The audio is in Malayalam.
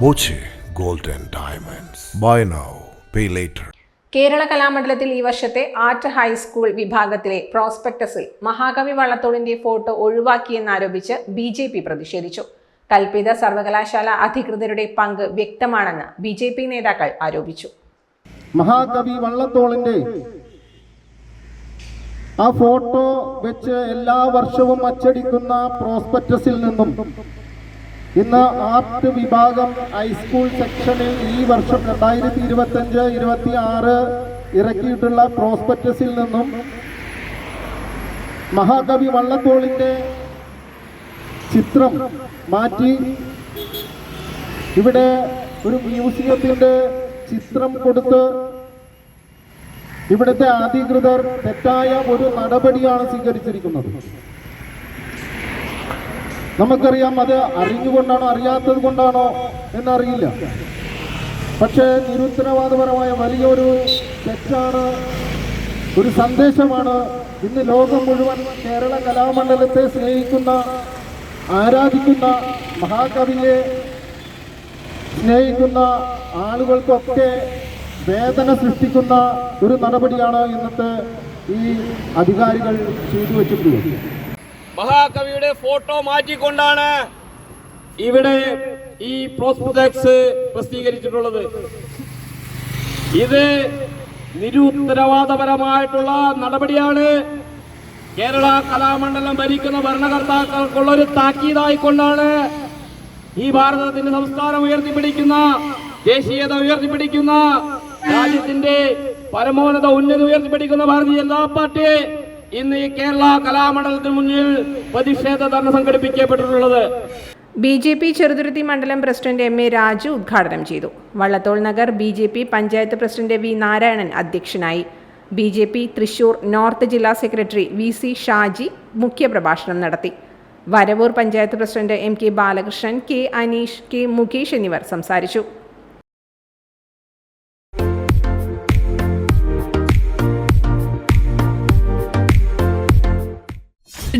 Boche gold diamonds. Buy now pay later. Kerala കലാമണ്ഡലത്തിൽ ഈ വർഷത്തെ ആർട്ട് ഹൈസ്കൂൾ വിഭാഗത്തിലെ പ്രോസ്പെക്ടസിൽ മഹാകവി വള്ളത്തോളിന്റെ ഫോട്ടോ ഒഴിവാക്കിയെന്നാരോപിച്ച് ബി ജെ പി പ്രതിഷേധിച്ചു. കൽപ്പിത സർവകലാശാല അധികൃതരുടെ പങ്ക് വ്യക്തമാണെന്ന് ബി ജെ പി നേതാക്കൾ ആരോപിച്ചു. മഹാകവി വള്ളത്തോളിന്റെ ആ ഫോട്ടോ വെച്ച് എല്ലാ വർഷവും അച്ചടിക്കുന്ന പ്രോസ്പെക്ടസിൽ നിന്നും ഇന്ന് ആർട്ട് വിഭാഗം ഹൈസ്കൂൾ സെക്ഷനിൽ ഈ വർഷം രണ്ടായിരത്തി ഇരുപത്തഞ്ച് ഇരുപത്തി ആറ് ഇറക്കിയിട്ടുള്ള പ്രോസ്പെക്ടസിൽ നിന്നും മഹാകവി വള്ളത്തോളിന്റെ ചിത്രം മാറ്റി. ഇവിടെ ഒരു മ്യൂസിയത്തിന്റെ ചിത്രം കൊടുത്ത് ഇവിടുത്തെ അധികൃതർ തെറ്റായ ഒരു നടപടിയാണ് സ്വീകരിച്ചിരിക്കുന്നത്. നമുക്കറിയാം അത് അറിഞ്ഞുകൊണ്ടാണോ അറിയാത്തത് കൊണ്ടാണോ എന്നറിയില്ല. പക്ഷേ നിരുത്തരവാദപരമായ വലിയൊരു തെറ്റാണ് ഒരു സന്ദേശമാണ് ഇന്ന് ലോകം മുഴുവൻ കേരള കലാമണ്ഡലത്തെ സ്നേഹിക്കുന്ന ആരാധിക്കുന്ന മഹാകവിയെ സ്നേഹിക്കുന്ന ആളുകൾക്കൊക്കെ വേദന സൃഷ്ടിക്കുന്ന ഒരു നടപടിയാണ് ഇന്നത്തെ ഈ അധികാരികൾ ചെയ്തു വെച്ചിട്ടുള്ളത് മഹാകവിയുടെ ഫോട്ടോ മാറ്റിക്കൊണ്ടാണ് ഇവിടെ ഈ പ്രോസ്പെക്സ് പ്രസിദ്ധീകരിച്ചിട്ടുള്ളത്. ഇത് നിരുത്തരവാദപരമായിട്ടുള്ള നടപടിയാണ്. കേരള കലാമണ്ഡലം ഭരിക്കുന്ന ഭരണകർത്താക്കൾക്കുള്ള ഒരു താക്കീതായിക്കൊണ്ടാണ് ഈ ഭാരതത്തിന്റെ സംസ്ഥാനം ഉയർത്തിപ്പിടിക്കുന്ന ദേശീയത ഉയർത്തിപ്പിടിക്കുന്ന രാജ്യത്തിന്റെ പരമോന്നത ഉന്നതി ഉയർത്തിപ്പിടിക്കുന്ന ഭാരതീയ ജനതാ പാർട്ടി ഇന്ന് ഈ കേരള കലാമണ്ഡലത്തിന് മുന്നിൽ പ്രതിഷേധ ധർണ സംഘടിപ്പിക്കപ്പെട്ടിട്ടുള്ളത് ബി ജെ പി ചെറുതുരുത്തി മണ്ഡലം പ്രസിഡന്റ് എം എ രാജു ഉദ്ഘാടനം ചെയ്തു. Vallathol Nagar B J P panchayat president V Narayanan അധ്യക്ഷനായി. B J P Thrissur north ജില്ലാ സെക്രട്ടറി വി സി ഷാജി മുഖ്യപ്രഭാഷണം നടത്തി. Varavoor panchayat president M K Balakrishnan K Aneesh K Mukesh എന്നിവർ സംസാരിച്ചു.